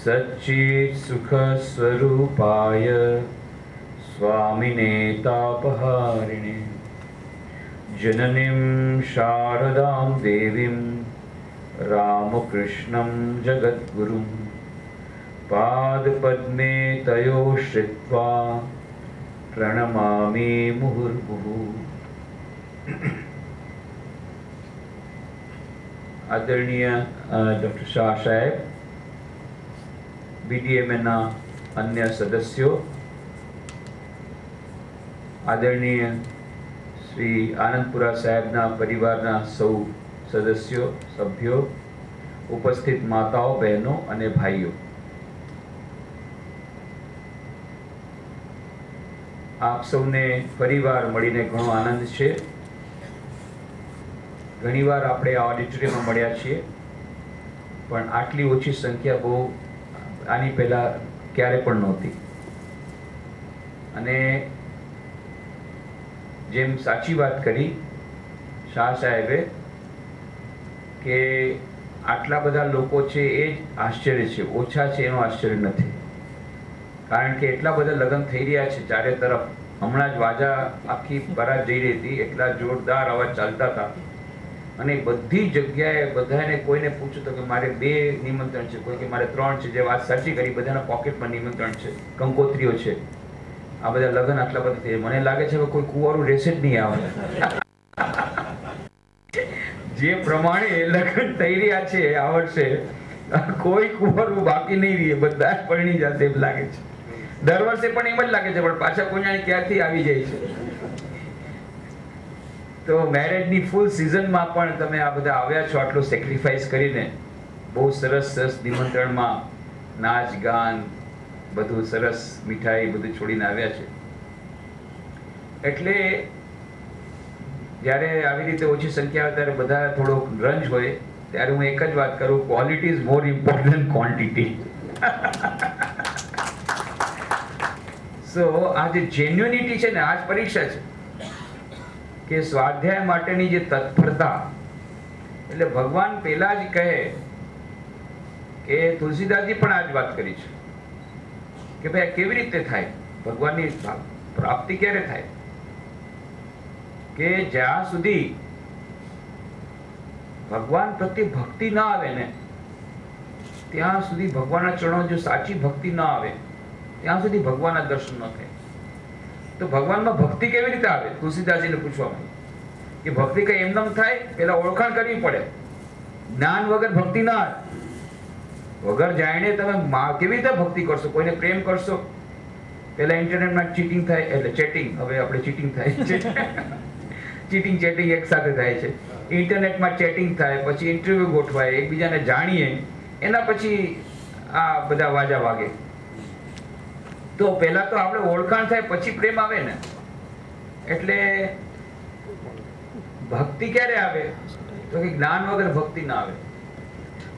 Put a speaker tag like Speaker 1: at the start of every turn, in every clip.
Speaker 1: સચ્ચિત્સુખસ્વરૂપાય સ્વામિને તાપહારિણે જનનીં શારદાં દેવીં રામકૃષ્ણં જગદ્ગુરું પાદપદ્મે તયો શ્રિત્વા પ્રણમામિ મુહુર્મુહુ આદરણીય ડૉક્ટર શાહ સાહેબ બીડીએમએના અન્ય સદસ્યો. આદરણીય શ્રી આનંદપુરા સાહેબના પરિવારના સૌ સદસ્યો, સભ્યો, ઉપસ્થિત માતાઓ, બહેનો અને ભાઈઓ. આપ સૌને ફરીવાર મળીને ઘણો આનંદ છે. ઘણીવાર આપણે આ ઓડિટોરિયમમાં મળ્યા છીએ. પણ આટલી ઓછી સંખ્યા બહુ આની પહેલાં ક્યારે પણ નહોતી. અને જેમ સાચી વાત કરી, શાહ સાહેબે કે આટલા બધા લોકો છે એ જ આશ્ચર્ય છે, ઓછા છે એનું આશ્ચર્ય નથી. કારણ કે એટલા બધા લગ્ન થઈ રહ્યા છે ચારે તરફ. હમણાં જ વાજા આખી બરાત જઈ રહી હતી, એટલા જોરદાર અવાજ ચાલતા હતા. અને બધી જગ્યાએ બધાને કોઈને પૂછ્યું તો કે મારે બે નિમંત્રણ છે, કોઈ કે મારે ત્રણ છે, જે વાત સાચી કરી, બધાના પોકેટમાં નિમંત્રણ છે, કંકોત્રીઓ છે. આ બધા લગ્ન આટલા બધા થઈ મને લાગે છે કોઈ કુવારું રહેશે જ નહીં આવે જે પ્રમાણે લગ્ન થઈ રહ્યા છે, આ કોઈ કુવારું બાકી નહીં રહે. બધા પરણી જશે એમ લાગે છે. દર વર્ષે પણ એમ જ લાગે છે, પણ પાછા કોઈ ક્યાંથી આવી જાય છે? તો મેરેજની ફૂલ સિઝનમાં પણ તમે આ બધા આવ્યા છો, આટલું સેક્રિફાઈસ કરીને. બહુ સરસ સરસ નિમંત્રણમાં નાચ, ગાન, બધું સરસ મીઠાઈ, બધું છોડીને આવ્યા છે. એટલે જ્યારે આવી રીતે ઓછી સંખ્યા ત્યારે બધા થોડોક રંજ હોય, ત્યારે હું એક જ વાત કરું quality is more important quantity so આ જે જેન્યુનિટી છે ને, આ જ પરીક્ષા છે. કે સ્વાધ્યાય માટેની જે તત્પરતા, એટલે ભગવાન પહેલા જ કહે કે તુલસીદાસજી પણ આ જ વાત કરી છે, કે ભાઈ કેવી રીતે થાય? ભગવાનની પ્રાપ્તિ ક્યારે થાય? કે જ્યાં સુધી ભગવાન પ્રત્યે ભક્તિ ના આવે ને, ત્યાં સુધી ભગવાનના ચરણો જો સાચી ભક્તિ ના આવે, ત્યાં સુધી ભગવાનના દર્શન ન થાય. તો ભગવાનમાં ભક્તિ કેવી રીતે આવે? તુલસીદાસજીને પૂછવામાં. કે ભક્તિ કઈ એમનામ થાય, પેલા ઓળખાણ કરવી પડે. જ્ઞાન વગર ભક્તિ ના વગર જાણે તમે કેવી રીતે ભક્તિ કરશો? કોઈને પ્રેમ કરશો? પેલા ઇન્ટરનેટમાં ચીટિંગ થાય, એટલે ચેટિંગ. હવે આપણે ચીટિંગ થાય છે. ચીટિંગ, ચેટિંગ એક સાથે થાય છે. ઇન્ટરનેટમાં ચેટિંગ થાય, પછી ઇન્ટરવ્યૂ ગોઠવાય, એકબીજાને જાણીએ. એના પછી આ બધા વાજા વાગે. તો પહેલા તો આપણે ઓળખાણ થાય, પછી પ્રેમ આવે ને. એટલે ભક્તિ ક્યારે આવે? તો કે જ્ઞાન વગર ભક્તિ ના આવે.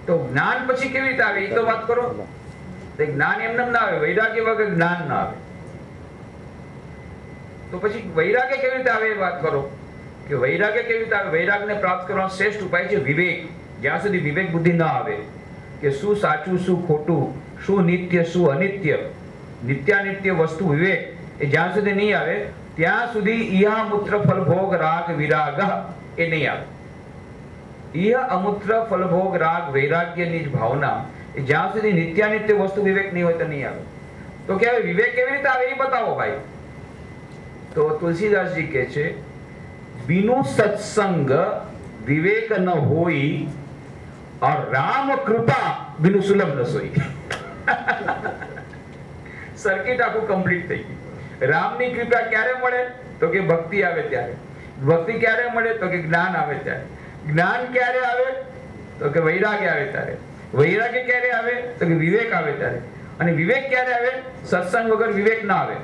Speaker 1: તો જ્ઞાન પછી કેવી રીતે આવે? એ તો વાત કરો. જ્ઞાન એમને ના આવે, વૈરાગ્ય વગર જ્ઞાન ના આવે. તો પછી વૈરાગ્ય કેવી રીતે આવે એ વાત કરો. કે વૈરાગ્ય કેવી રીતે આવે? વૈરાગને પ્રાપ્ત કરવાનો શ્રેષ્ઠ ઉપાય છે વિવેક. જ્યાં સુધી વિવેક બુદ્ધિ ના આવે. કે શું સાચું, શું ખોટું, શું નિત્ય, શું અનિત્ય. નિત્યાનિત્ય વસ્તુ વિવેક એ જ્યાં સુધી નહીં આવે ત્યાં સુધી ઈહા મૂત્ર ફલભોગ રાગ વિરાગ એ નહીં આવે ઈહ અમૂત્ર ફલભોગ રાગ વૈરાગ્યની જ ભાવના એ જ્યાં સુધી નિત્યાનિત્ય વસ્તુ વિવેક નહીં હોય તો નહીં આવે તો કે વિવેક કેવી રીતે આવે એ બતાવો ભાઈ તો તુલસીદાસજી કહે છે બિનુ સત્સંગ વિવેક ન હોઈ और राम कृपा बिनु सुलभ न सोई સર્કિટ આખું કમ્પ્લીટ થઈ ગઈ રામની કૃપા ક્યારે મળે? તો કે ભક્તિ આવે ત્યારે. ભક્તિ ક્યારે મળે? તો કે જ્ઞાન આવે ત્યારે. જ્ઞાન ક્યારે આવે? તો કે વૈરાગ્ય આવે ત્યારે. વૈરાગ્ય ક્યારે આવે? તો કે વિવેક આવે ત્યારે. અને વિવેક ક્યારે આવે? સત્સંગ વગર વિવેક ના આવે.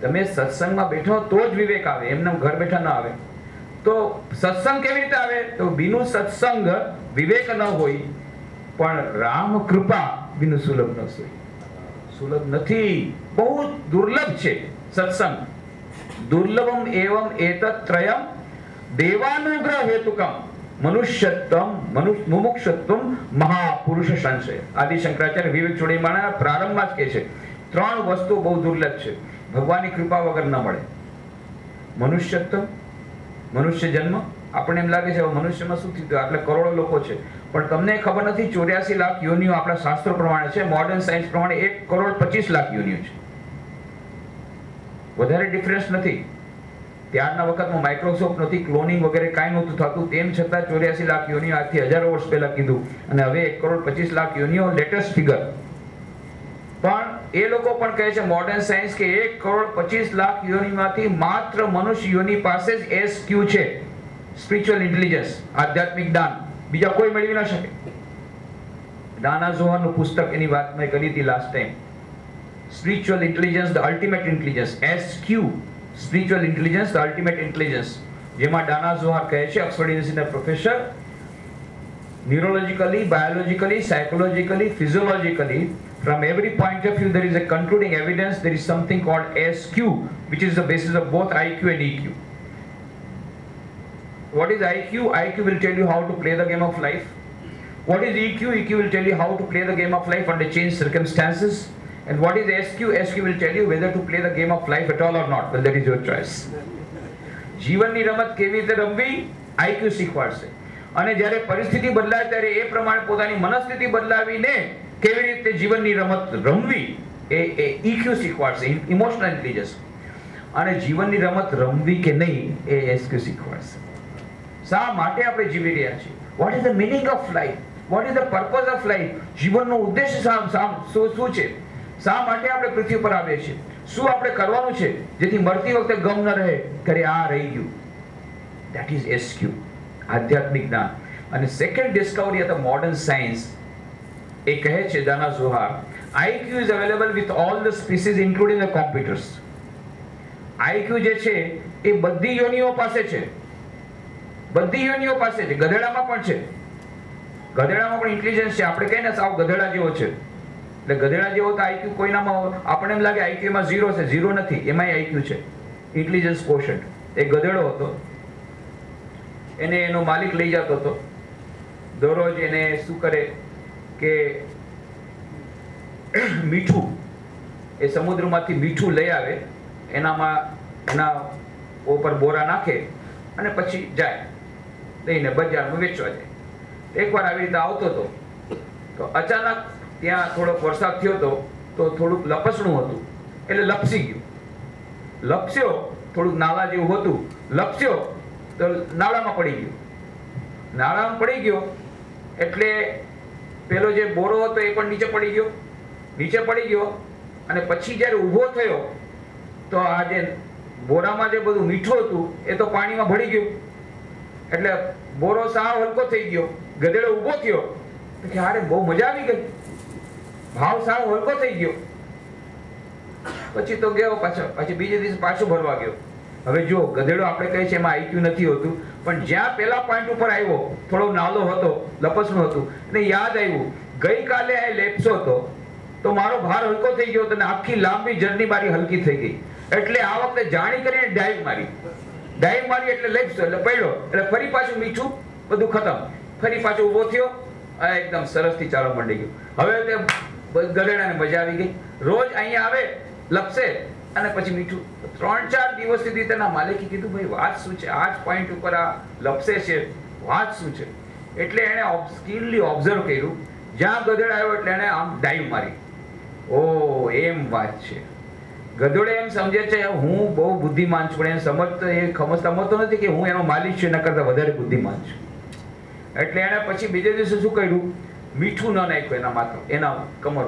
Speaker 1: તમે સત્સંગમાં બેઠો તો જ વિવેક આવે. એમને ઘર બેઠા ના આવે. તો સત્સંગ કેવી રીતે આવે? તો બીનું સત્સંગ વિવેક ન હોય, પણ રામ કૃપા બિનુ સુલભ ન સોય સુલભ નથી. બહુ દુર્લભ છે સત્સંગ. દુર્લભમ એવમ એતત ત્રયમ દેવાનુગ્રહ હેતુકમ મનુષ્યત્વમ મનુષ્ય મુમુક્ષત્વમ મહાપુરુષ સંશય. આદિ શંકરાચાર્ય વિવેક ચોડીમાના પ્રારંભમાં જ કહે છે, ત્રણ વસ્તુ બહુ દુર્લભ છે. ભગવાનની કૃપા વગર ન મળે. મનુષ્યત્વ, મનુષ્ય જન્મ આપણને એમ લાગે છે મનુષ્યમાં શું થયું? આટલે કરોડો લોકો છે. પણ તમને ખબર નથી, ચોર્યાસી લાખ યોનિઓ આપણા શાસ્ત્રો પ્રમાણે છે. મોડર્ન સાયન્સ પ્રમાણે એક કરોડ પચીસ લાખ યોનિઓ છે. વધારે ડિફરન્સ નથી. ત્યારના વખતમાં માઇક્રોસોફ્ટ નથી ક્લોનિંગ વગેરે કાંઈ નહોતું થતું. તેમ છતાં ચોર્યાસી લાખ યોનિઓ આજથી હજારો વર્ષ પહેલાં કીધું. અને હવે એક કરોડ પચીસ લાખ યોનિઓ લેટેસ્ટ ફિગર પણ એ લોકો પણ કહે છે મોડર્ન સાયન્સ કે એક કરોડ પચીસ લાખ યોનિમાંથી માત્ર મનુષ્ય યોનિ પાસે જ એસ ક્યુ છે. સ્પિરિચ્યુઅલ ઇન્ટેલિજન્સ આધ્યાત્મિક દાન બીજા કોઈ મેળવી ન શકે દાના જોહારનું પુસ્તક એની વાત મેં કરી હતી last time spiritual intelligence the ultimate intelligence S Q spiritual intelligence the ultimate intelligence જેમાં દાના જોહાર કહે છે ઓક્સફર્ડ યુનિવર્સિટીના professor neurologically, biologically, psychologically, physiologically, from every point of view, there is a concluding evidence. There is something called SQ, which is the basis of both IQ and EQ. What is IQ? IQ will tell you how to play the game of life. What is EQ? EQ will tell you how to play the game of life under changed circumstances. And what is SQ? SQ will tell you whether to play the game of life at all or not. Well, that is your choice. જીવનની રમત કેવી રીતે રમવી IQ શીખવાડશે અને જ્યારે પરિસ્થિતિ બદલાય ત્યારે એ પ્રમાણે પોતાની મનસ્થિતિ બદલાવીને કેવી રીતે જીવનની રમત રમવી એ એ EQ શીખવાડશે ઇમોશનલ ઇન્ટેલિજન્સ અને જીવનની રમત રમવી કે નહીં એ એસક્યુ શીખવાડશે શા માટે આપણે જીવી રહ્યા છીએ? What is the meaning of life what is the purpose of life જીવનનો ઉદ્દેશ શા- શા- છે? શા માટે આપણે પૃથ્વી પર આવીએ છીએ? શું આપણે કરવાનું છે? જેથી મરતી વખતે ગમ ન રહે કરે આ રહી ગયું. દેટ ઇઝ એસક્યુ આધ્યાત્મિક જ્ઞાન. અને second discovery of modern science એ કહે છે Danah Zohar IQ is available with all the species including the computers IQ જે છે એ બધી યોનિઓ પાસે છે. બધી યોનિઓ પાસે છે, ગધેડામાં પણ છે. ગધેડામાં પણ ઇન્ટેલિજન્સ છે. આપણે કહીએ ને, સાવ ગધેડા જેવો છે. એટલે ગધેડા જેવો તો આઈક્યુ કોઈનામાં આપણને એમ લાગે આઈક્યુમાં ઝીરો છે. ઝીરો નથી. એમાંય આઈક્યુ છે. ઇન્ટેલિજન્સ કોશન્ટ એ ગધેડો હતો. એને એનો માલિક લઈ જતો હતો. દરરોજ એને શું કરે કે મીઠું, એ સમુદ્રમાંથી મીઠું લઈ આવે. એનામાં એના ઉપર બોરા નાખે અને પછી જાય. લઈને બજારમાં વેચવા જાય. એકવાર આવી રીતે આવતો હતો, તો અચાનક ત્યાં થોડોક વરસાદ થયો હતો, તો થોડુંક લપસણું હતું, એટલે લપસી ગયું. લપસ્યો, થોડુંક નાળા જેવું હતું, લપસ્યો, તો નાળામાં પડી ગયો. નાળામાં પડી ગયો, એટલે પેલો જે બોરો હતો એ પણ નીચે પડી ગયો. નીચે પડી ગયો, અને પછી જ્યારે ઊભો થયો, તો આ જે બોરામાં જે બધું મીઠું હતું, એ તો પાણીમાં ભળી ગયું. એટલે બોરો સાવ હલકો થઈ ગયો, ગધેડો ઊભો થયો. કે અરે બહુ મજા આવી ગઈ. ભાવ સાવ હલકો થઈ ગયો. પછી તો ગયો પાછો, પછી બીજે દિવસે પાછો ભરવા ગયો. હવે જો, ગધેડો આપણે કહીએ છીએ એમાં આઈક્યુ નથી હોતું, પણ જ્યાં પેલા પોઈન્ટ ઉપર આવ્યો, થોડો નાલો હતો, લપસણું હતું, અને યાદ આવ્યું, ગઈકાલે આ લેપસો હતો, તો મારો ભાર હલકો થઈ ગયો હતો અને આખી લાંબી જર્ની મારી હલકી થઈ ગઈ. એટલે આ વખતે જાણી કરીને ડાઈવ મારી. ડાઈવ મારી એટલે લેપ્સો એટલે પડ્યો એટલે ફરી પાછું મીઠું, બધું ખતમ. ફરી પાછો ઊભો થયો, આ એકદમ સરસથી ચાલવા માંડી ગયું. હવે તે ગધેડાને મજા આવી ગઈ. રોજ અહીંયા આવે, લપસે, અને પછી મીઠું. ત્રણ ચાર દિવસ સુધી તેના માલિકે કીધું, ભાઈ, વાત શું છે? આ જ પોઈન્ટ ઉપર આ લપસે છે. વાત શું છે? એટલે એણે સ્કિલલી ઓબ્ઝર્વ કર્યું. જ્યાં ગધેડ આવ્યો એટલે એણે આમ ડાઈવ મારી. ઓ એમ વાત છે. ગધેડો એમ સમજે છે, હું બહુ બુદ્ધિમાન છું એમ સમજતો એ સમજતો નથી કે હું એનો માલિક છું, એના કરતાં વધારે બુદ્ધિમાન છું. એટલે એણે પછી બીજે દિવસે શું કર્યું? મીઠું ન નાખ્યું એના માથે, એના કમર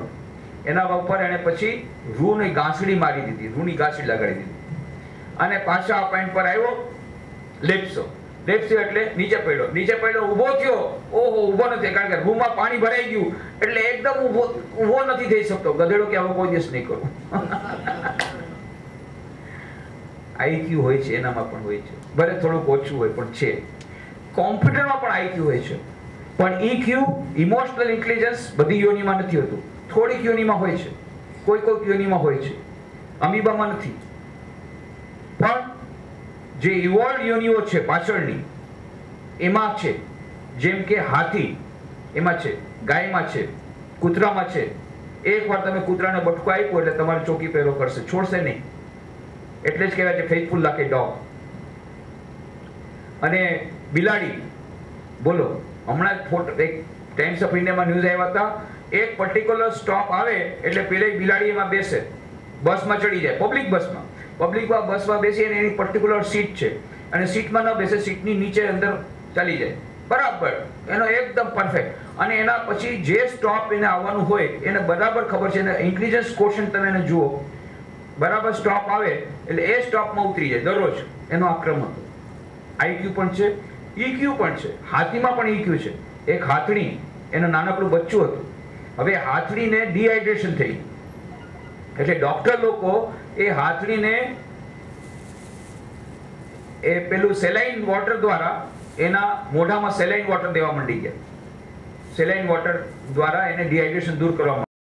Speaker 1: એના ઉપર એણે પછી રૂની ગાંસડી મારી દીધી, રૂની ગાંસડી લગાડી દીધી. અને પાછા આ પોઈન્ટ પર આવ્યો, લેપસો. લેપસો એટલે નીચે પડ્યો. નીચે પડ્યો, ઊભો થયો. ઓહો, ઊભો નથી, કારણ કે રૂમમાં પાણી ભરાઈ ગયું. એટલે એકદમ ઊભો ઊભો નથી થઈ શકતો. ગધેડો કે હવે કોઈ દિવસ નહીં કરું. આઈક્યુ હોય છે, એનામાં પણ હોય છે. ભલે થોડુંક ઓછું હોય, પણ છે. કોમ્પ્યુટરમાં પણ આઈક્યુ હોય છે. પણ EQ ઇમોશનલ ઇન્ટેલિજન્સ બધી યોનિમાં નથી હોતું. થોડીક યોનિમાં હોય છે. કોઈ કોઈક યોનિમાં હોય છે. અમીબામાં નથી. પણ જે ઇવોલ્વ યોનિઓ છે પાછળની, એમાં છે. જેમ કે હાથી, એમાં છે. ગાયમાં છે. કૂતરામાં છે. એકવાર તમે કૂતરાને બટકો આપ્યો એટલે તમારે ચોકી પહેલો કરશે. છોડશે નહીં. એટલે જ કહેવાય છે ફેથફુલ લાકે ડોગ. અને બિલાડી, બોલો, હમણાં જ ફોટો, એક ટાઈમ્સ ઓફ ઇન્ડિયામાં ન્યૂઝ આવ્યા હતા, એક પર્ટિક્યુલર સ્ટોપ આવે એટલે પેલે બિલાડી એમાં બેસે. બસમાં ચડી જાય પબ્લિક બસમાં. પબ્લિકમાં બસમાં બેસી અને એની પર્ટિક્યુલર સીટ છે. અને સીટમાં ન બેસે સીટની નીચે અંદર ચાલી જાય. બરાબર. એનો એકદમ પરફેક્ટ અને એના પછી જે સ્ટોપ એને આવવાનું હોય, એને બરાબર ખબર છે. એને ઇન્ટેલિજન્સ ક્વેશ્ચન તમે એને જુઓ. બરાબર સ્ટોપ આવે એટલે એ સ્ટોપમાં ઉતરી જાય દરરોજ એનો આક્રમણ. આઈક્યુ પણ છે ઈક્યુ પણ છે, હાથીમાં પણ ઈક્યુ છે. એક હાથણી, એનું નાનકડું બચ્ચું હતું. હવે હાથણીને ડિહાઇડ્રેશન થઈ એટલે ડોક્ટર લોકો એ હાથણીને એ પેલું સેલાઇન વોટર દ્વારા એના મોઢામાં સેલાઇન વોટર દેવા માંડી ગયા. સેલાઇન વોટર દ્વારા એને ડિહાઇડ્રેશન દૂર કરવા